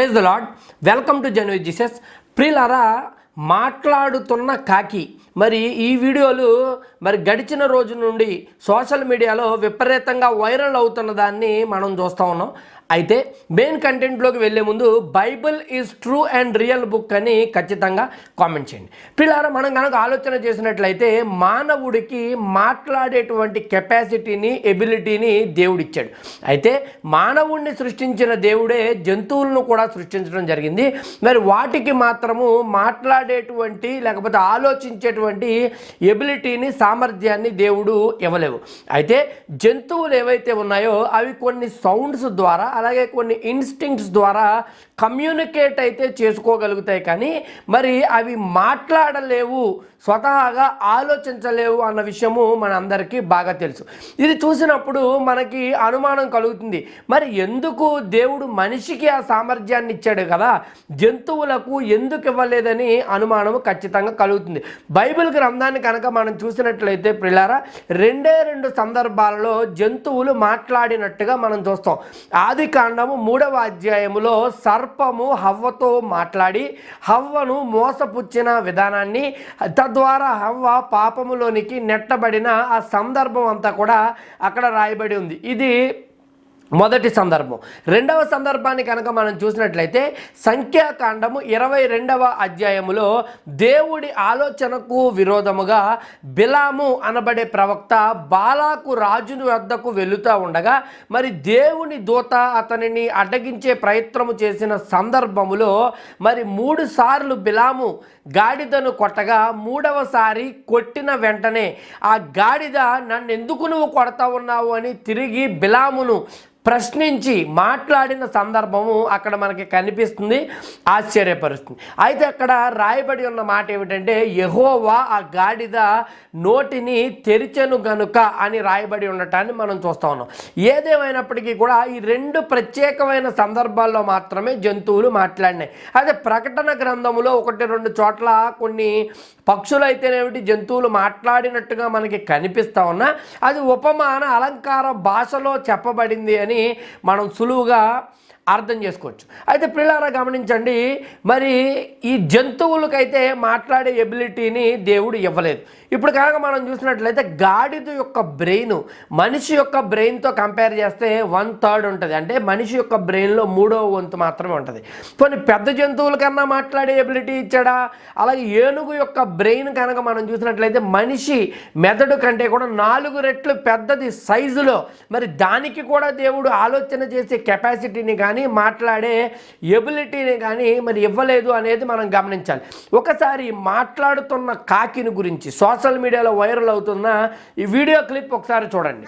Praise the Lord welcome to January Jesus ప్రిలరా మాట్లాడుతున్న కాకి మరి ఈ వీడియోలు మరి గడిచిన రోజు నుండి సోషల్ మీడియాలో విపరీతంగా వైరల్ అవుతున్న దాన్ని మనం చూస్తూ ఉన్నాం. అయితే మెయిన్ కంటెంట్లోకి వెళ్ళే ముందు Bible is true and real book అని ఖచ్చితంగా కామెంట్ చేయండి. పిల్లారా మనం కనుక ఆలోచన చేసినట్లయితే మానవుడికి మాట్లాడేటువంటి కెపాసిటీని ఎబిలిటీని దేవుడిచ్చాడు. అయితే మానవుడిని సృష్టించిన దేవుడే జంతువులను కూడా సృష్టించడం జరిగింది. మరి వాటికి మాత్రము మాట్లాడేటువంటి లేకపోతే ఆలోచించేటువంటి ఎబిలిటీని సామర్థ్యాన్ని దేవుడు ఇవ్వలేవు. అయితే జంతువులు ఏవైతే ఉన్నాయో అవి కొన్ని సౌండ్స్ ద్వారా అలాగే కొన్ని ఇన్స్టింక్ట్స్ ద్వారా కమ్యూనికేట్ అయితే చేసుకోగలుగుతాయి. కానీ మరి అవి మాట్లాడలేవు స్వతహాగా ఆలోచించలేవు అన్న విషయము మన అందరికీ బాగా తెలుసు. ఇది చూసినప్పుడు మనకి అనుమానం కలుగుతుంది. మరి ఎందుకు దేవుడు మనిషికి ఆ సామర్థ్యాన్ని ఇచ్చాడు కదా? జంతువులకు ఎందుకు ఇవ్వలేదని అనుమానం ఖచ్చితంగా కలుగుతుంది. బై బైబిల్ గ్రంథాన్ని కనుక మనం చూసినట్లయితే పిల్లారా రెండే రెండు సందర్భాలలో జంతువులు మాట్లాడినట్టుగా మనం చూస్తాం. ఆది కాండము మూడవ అధ్యాయములో సర్పము హవ్వతో మాట్లాడి హవ్వను మోసపుచ్చిన విధానాన్ని తద్వారా హవ్వ పాపములోనికి నెట్టబడిన ఆ సందర్భం అంతా కూడా అక్కడ రాయబడి ఉంది. ఇది మొదటి సందర్భం. రెండవ సందర్భాన్ని కనుక మనం చూసినట్లయితే సంఖ్యాకాండము ఇరవై రెండవ అధ్యాయములో దేవుడి ఆలోచనకు విరోధముగా బిలాము అనబడే ప్రవక్త బాలాకు రాజుని వద్దకు వెళుతూ ఉండగా మరి దేవుని దూత అతనిని అడ్డగించే ప్రయత్నము చేసిన సందర్భములో మరి మూడు సార్లు బిలాము గాడిదను కొట్టగా మూడవసారి కొట్టిన వెంటనే ఆ గాడిద నన్ను ఎందుకు నువ్వు కొడతా ఉన్నావు? అని తిరిగి బిలామును ప్రశ్నించి మాట్లాడిన సందర్భము అక్కడ మనకి కనిపిస్తుంది ఆశ్చర్యపరుస్తుంది. అయితే అక్కడ రాయబడి ఉన్న మాట ఏమిటంటే యహోవా ఆ గాడిద నోటిని తెరిచెను గనుక అని రాయబడి ఉండటాన్ని మనం చూస్తా ఉన్నాం. ఏదేమైనప్పటికీ కూడా ఈ రెండు ప్రత్యేకమైన సందర్భాల్లో మాత్రమే జంతువులు మాట్లాడినాయి. అదే ప్రకటన గ్రంథములో ఒకటి రెండు చోట్ల కొన్ని పక్షులు అయితేనేమిటి జంతువులు మాట్లాడినట్టుగా మనకి కనిపిస్తా ఉన్నా అది ఉపమాన అలంకార భాషలో చెప్పబడింది అని మనం సులువుగా అర్థం చేసుకోవచ్చు. అయితే పిల్లారా గమనించండి మరి ఈ జంతువులకైతే మాట్లాడే ఎబిలిటీని దేవుడు ఇవ్వలేదు. ఇప్పుడు కనుక మనం చూసినట్లయితే గాడిద యొక్క బ్రెయిన్ మనిషి యొక్క బ్రెయిన్తో కంపేర్ చేస్తే వన్ థర్డ్ ఉంటుంది. అంటే మనిషి యొక్క బ్రెయిన్లో మూడో వంతు మాత్రమే ఉంటుంది. కొన్ని పెద్ద జంతువుల కన్నా మాట్లాడే ఎబిలిటీ ఇచ్చాడా? అలాగే ఏనుగు యొక్క బ్రెయిన్ కనుక మనం చూసినట్లయితే మనిషి మెదడు కంటే కూడా నాలుగు రెట్లు పెద్దది సైజులో మరి దానికి కూడా దేవుడు ఆలోచన చేసే కెపాసిటీని కానీ మాట్లాడే ఎబిలిటీని కానీ మరి ఇవ్వలేదు అనేది మనం గమనించాలి ఒకసారి మాట్లాడుతున్న కాకిని గురించి సోషల్ మీడియాలో వైరల్ అవుతున్న ఈ వీడియో క్లిప్ ఒకసారి చూడండి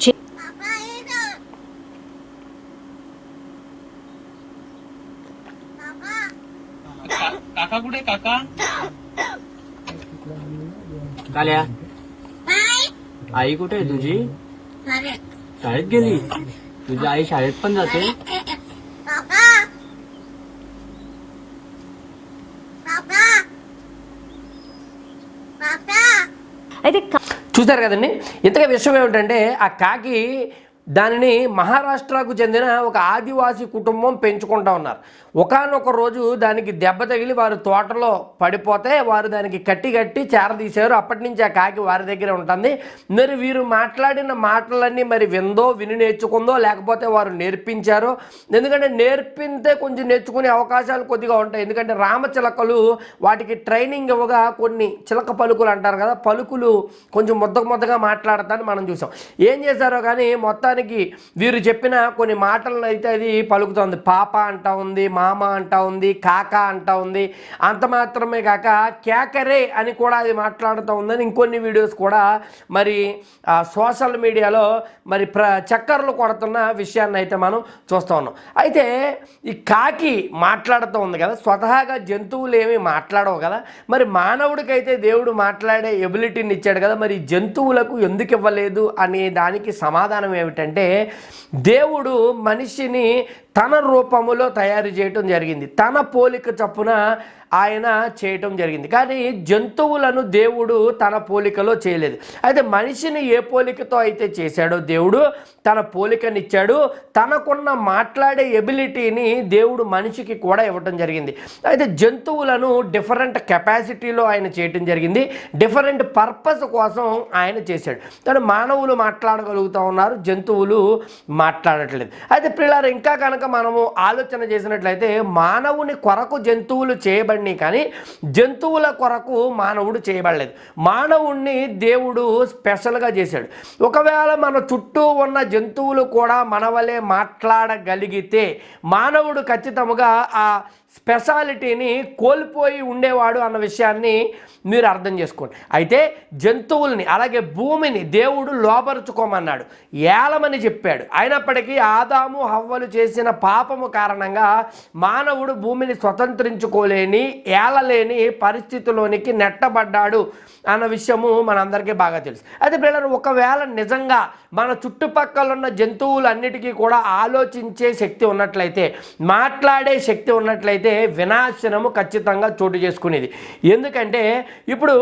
చి- काका कुठे काका काल्या आई कुठे आहे तुझी शाळेत गेली तुझी आई शाळेत पण जाते అయితే క- చూశారు కదండి ఇంతగా విషయం ఏమిటంటే ఆ కాకి దానిని మహారాష్ట్రకు చెందిన ఒక ఆదివాసీ కుటుంబం పెంచుకుంటా ఉన్నారు. ఒకనొక రోజు దానికి దెబ్బ తగిలి వారు తోటలో పడిపోతే వారు దానికి కట్టి కట్టి చేరదీశారు అప్పటి నుంచి ఆ కాకి వారి దగ్గర ఉంటుంది. మరి వీరు మాట్లాడిన మాటలన్నీ మరి విందో విని నేర్చుకుందో లేకపోతే వారు నేర్పించారో? ఎందుకంటే నేర్పితే కొంచెం నేర్చుకునే అవకాశాలు కొద్దిగా ఉంటాయి. ఎందుకంటే రామచిలకలు వాటికి ట్రైనింగ్ ఇవ్వగా కొన్ని చిలక పలుకులు అంటారు కదా పలుకులు కొంచెం ముద్ద ముద్దగా మాట్లాడతాను మనం చూసాం. ఏం చేశారో కానీ మొత్తం ప్రస్తుతానికి వీరు చెప్పిన కొన్ని మాటలను అయితే అది పలుకుతోంది. పాప అంటా ఉంది మామ అంటా ఉంది కాక అంటా ఉంది. అంత మాత్రమే కాక కేకరే అని కూడా అది మాట్లాడుతూ ఉందని ఇంకొన్ని వీడియోస్ కూడా మరి సోషల్ మీడియాలో మరి ప్ర చక్కర్లు కొడుతున్న విషయాన్ని అయితే మనం చూస్తూ ఉన్నాం. అయితే ఈ కాకి మాట్లాడుతూ ఉంది కదా స్వతహాగా జంతువులు ఏమీ మాట్లాడవు కదా. మరి మానవుడికైతే దేవుడు మాట్లాడే ఎబిలిటీని ఇచ్చాడు కదా మరి జంతువులకు ఎందుకు ఇవ్వలేదు అనే దానికి సమాధానం ఏమిటంటే దేవుడు మనిషిని తన రూపములో తయారు చేయటం జరిగింది. తన పోలిక చప్పున ఆయన చేయటం జరిగింది. కానీ జంతువులను దేవుడు తన పోలికలో చేయలేదు. అయితే మనిషిని ఏ పోలికతో అయితే చేశాడో దేవుడు తన పోలికనిచ్చాడు. తనకున్న మాట్లాడే ఎబిలిటీని దేవుడు మనిషికి కూడా ఇవ్వటం జరిగింది. అయితే జంతువులను డిఫరెంట్ కెపాసిటీలో ఆయన చేయటం జరిగింది. డిఫరెంట్ పర్పస్ కోసం ఆయన చేశాడు. కానీ మానవులు మాట్లాడగలుగుతూ ఉన్నారు. జంతువులు మాట్లాడట్లేదు. అయితే పిల్లలు ఇంకా కనుక మనము ఆలోచన చేసినట్లయితే మానవుని కొరకు జంతువులు చేయబడి చేయబడినాయి కానీ జంతువుల కొరకు మానవుడు చేయబడలేదు. మానవుణ్ణి దేవుడు స్పెషల్గా చేశాడు. ఒకవేళ మన చుట్టూ ఉన్న జంతువులు కూడా మనవలే మాట్లాడగలిగితే మానవుడు ఖచ్చితంగా ఆ స్పెషాలిటీని కోల్పోయి ఉండేవాడు అన్న విషయాన్ని మీరు అర్థం చేసుకోండి. అయితే జంతువుల్ని అలాగే భూమిని దేవుడు లోపరుచుకోమన్నాడు ఏలమని చెప్పాడు. అయినప్పటికీ ఆదాము హవ్వలు చేసిన పాపము కారణంగా మానవుడు భూమిని స్వతంత్రించుకోలేని ఏలలేని పరిస్థితిలోనికి నెట్టబడ్డాడు అన్న విషయము మనందరికీ బాగా తెలుసు. అయితే పిల్లలు ఒకవేళ నిజంగా మన చుట్టుపక్కల ఉన్న జంతువులన్నిటికీ కూడా ఆలోచించే శక్తి ఉన్నట్లయితే మాట్లాడే శక్తి ఉన్నట్లయితే వినాశనము ఖచ్చితంగా చోటు చేసుకునేది. ఎందుకంటే ఇప్పుడు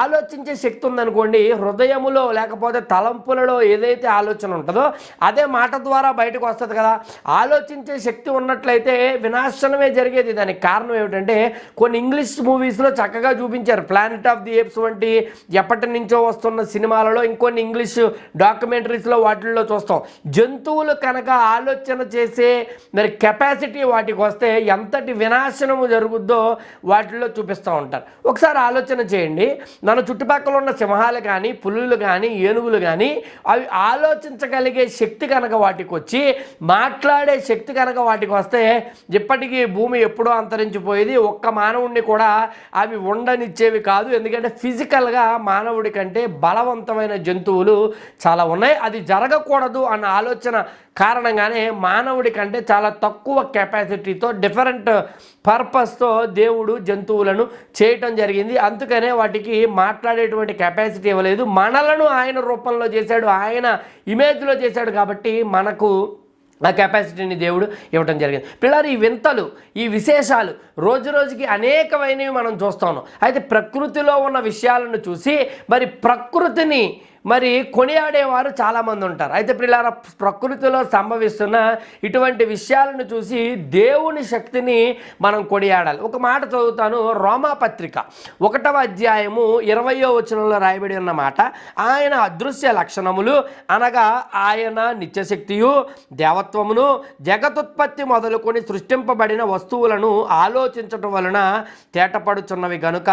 ఆలోచించే శక్తి ఉందనుకోండి హృదయములో లేకపోతే తలంపులలో ఏదైతే ఆలోచన ఉంటుందో అదే మాట ద్వారా బయటకు వస్తుంది కదా. ఆలోచించే శక్తి ఉన్నట్లయితే వినాశనమే జరిగేది. దానికి కారణం ఏమిటంటే కొన్ని ఇంగ్లీష్ మూవీస్లో చక్కగా చూపించారు. ప్లానెట్ ఆఫ్ ది ఏప్స్ వంటి ఎప్పటి నుంచో వస్తున్న సినిమాలలో ఇంకొన్ని ఇంగ్లీష్ డాక్యుమెంటరీస్లో వాటిల్లో చూస్తాం. జంతువులు కనుక ఆలోచన చేసే మరి కెపాసిటీ వాటికి వస్తే ఎంతటి వినాశనము జరుగుద్దో వాటిల్లో చూపిస్తూ ఉంటారు. ఒకసారి ఆలోచన చేయండి. మన చుట్టుపక్కల ఉన్న సింహాలు కానీ పులులు కానీ ఏనుగులు కానీ అవి ఆలోచించగలిగే శక్తి కనుక వాటికి వచ్చి మాట్లాడే శక్తి కనుక వాటికి వస్తే ఇప్పటికీ భూమి ఎప్పుడో అంతరించిపోయేది ఒక్క మానవుడిని కూడా అవి ఉండనిచ్చేవి కాదు. ఎందుకంటే ఫిజికల్గా మానవుడి కంటే బలవంతమైన జంతువులు చాలా ఉన్నాయి. అది జరగకూడదు అన్న ఆలోచన కారణంగానే మానవుడి కంటే చాలా తక్కువ కెపాసిటీతో డిఫరెంట్ పర్పస్తో దేవుడు జంతువులను చేయటం జరిగింది. అందుకనే వాటికి మాట్లాడేటువంటి కెపాసిటీ ఇవ్వలేదు. మనలను ఆయన రూపంలో చేశాడు. ఆయన ఇమేజ్లో చేశాడు కాబట్టి మనకు ఆ కెపాసిటీని దేవుడు ఇవ్వటం జరిగింది. పిల్లలు ఈ వింతలు ఈ విశేషాలు రోజు రోజుకి అనేకమైనవి మనం చూస్తాం అయితే ప్రకృతిలో ఉన్న విషయాలను చూసి మరి ప్రకృతిని మరి కొనియాడేవారు చాలామంది ఉంటారు. అయితే పిల్లల ప్రకృతిలో సంభవిస్తున్న ఇటువంటి విషయాలను చూసి దేవుని శక్తిని మనం కొనియాడాలి. ఒక మాట చదువుతాను రోమా పత్రిక ఒకటవ అధ్యాయము ఇరవయో వచనంలో రాయబడి ఉన్న మాట ఆయన అదృశ్య లక్షణములు అనగా ఆయన నిత్యశక్తియు దేవత్వమును జగతుత్పత్తి మొదలుకొని సృష్టింపబడిన వస్తువులను ఆలోచించటం వలన తేటపడుచున్నవి గనుక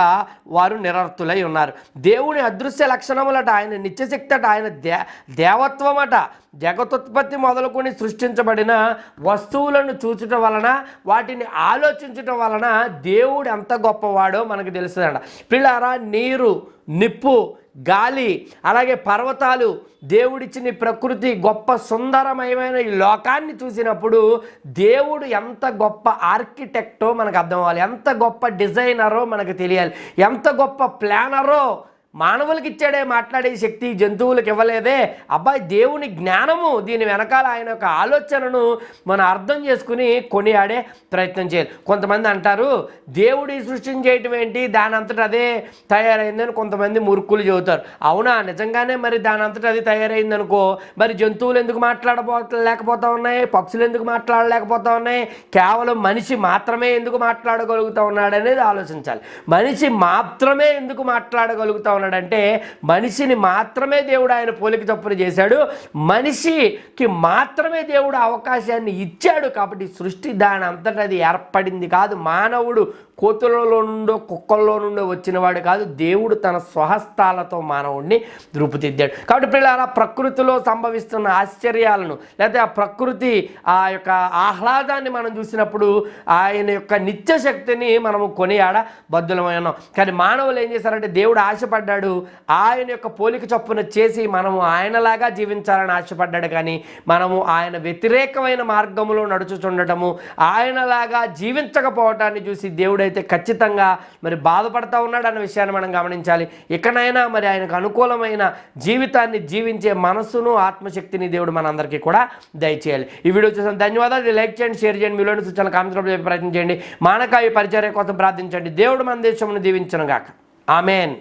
వారు నిరర్థులై ఉన్నారు. దేవుని అదృశ్య లక్షణములట ఆయన నిత్యశక్తి అట ఆయన దే దేవత్వం అట జగతుత్పత్తి మొదలుకొని సృష్టించబడిన వస్తువులను చూచటం వలన వాటిని ఆలోచించటం వలన దేవుడు ఎంత గొప్పవాడో మనకు తెలుస్తుందంట. పిల్లారా నీరు నిప్పు గాలి అలాగే పర్వతాలు దేవుడిచ్చిన ప్రకృతి గొప్ప సుందరమయమైన ఈ లోకాన్ని చూసినప్పుడు దేవుడు ఎంత గొప్ప ఆర్కిటెక్టో మనకు అర్థం అవ్వాలి. ఎంత గొప్ప డిజైనరో మనకు తెలియాలి. ఎంత గొప్ప ప్లానరో మానవులకి ఇచ్చాడే మాట్లాడే శక్తి జంతువులకు ఇవ్వలేదే. అబ్బాయి దేవుని జ్ఞానము దీని వెనకాల ఆయన యొక్క ఆలోచనను మనం అర్థం చేసుకుని కొనియాడే ప్రయత్నం చేయాలి. కొంతమంది అంటారు దేవుడి సృష్టించేయటం ఏంటి? దాని అంతటా అదే తయారైందని కొంతమంది మురుక్కులు చెబుతారు. అవునా? నిజంగానే మరి దాని అంతటా అది తయారైంది అనుకో మరి జంతువులు ఎందుకు మాట్లాడబో లేకపోతా ఉన్నాయి? పక్షులు ఎందుకు మాట్లాడలేకపోతా ఉన్నాయి? కేవలం మనిషి మాత్రమే ఎందుకు మాట్లాడగలుగుతా ఉన్నాడు అనేది ఆలోచించాలి. మనిషి మాత్రమే ఎందుకు మాట్లాడగలుగుతా ఉన్నాడంటే మనిషిని మాత్రమే దేవుడు ఆయన పోలిక చొప్పున చేశాడు. మనిషికి మాత్రమే దేవుడు అవకాశాన్ని ఇచ్చాడు కాబట్టి సృష్టి దాని అంతటా అది ఏర్పడింది కాదు. మానవుడు కోతులలో నుండో కుక్కల్లో నుండో వచ్చినవాడు కాదు. దేవుడు తన స్వహస్తాలతో మానవుడిని రూపుదిద్దాడు. కాబట్టి పిల్లల ప్రకృతిలో సంభవిస్తున్న ఆశ్చర్యాలను లేకపోతే ఆ ప్రకృతి ఆ యొక్క ఆహ్లాదాన్ని మనం చూసినప్పుడు ఆయన యొక్క నిత్య శక్తిని మనము కొనియాడ బద్దులమై ఉన్నాం. కానీ మానవులు ఏం చేశారంటే దేవుడు ఆశపడ్డాడు. ఆశపడ్డాడు. ఆయన యొక్క పోలిక చొప్పున చేసి మనము ఆయనలాగా జీవించాలని ఆశపడ్డాడు కానీ మనము ఆయన వ్యతిరేకమైన మార్గంలో నడుచుచుండటము ఆయనలాగా జీవించకపోవటాన్ని చూసి దేవుడైతే ఖచ్చితంగా మరి బాధపడతా ఉన్నాడు అన్న విషయాన్ని మనం గమనించాలి. ఇకనైనా మరి ఆయనకు అనుకూలమైన జీవితాన్ని జీవించే మనస్సును ఆత్మశక్తిని దేవుడు మనందరికీ కూడా దయచేయాలి. ఈ వీడియో చూసిన ధన్యవాదాలు. లైక్ చేయండి షేర్ చేయండి మీలోని సూచనలు కామెంట్స్ చెప్పే ప్రయత్నం చేయండి. మానకాయ పరిచర్య కోసం ప్రార్థించండి. దేవుడు మన దేశమును దీవించను గాక ఆమెన్.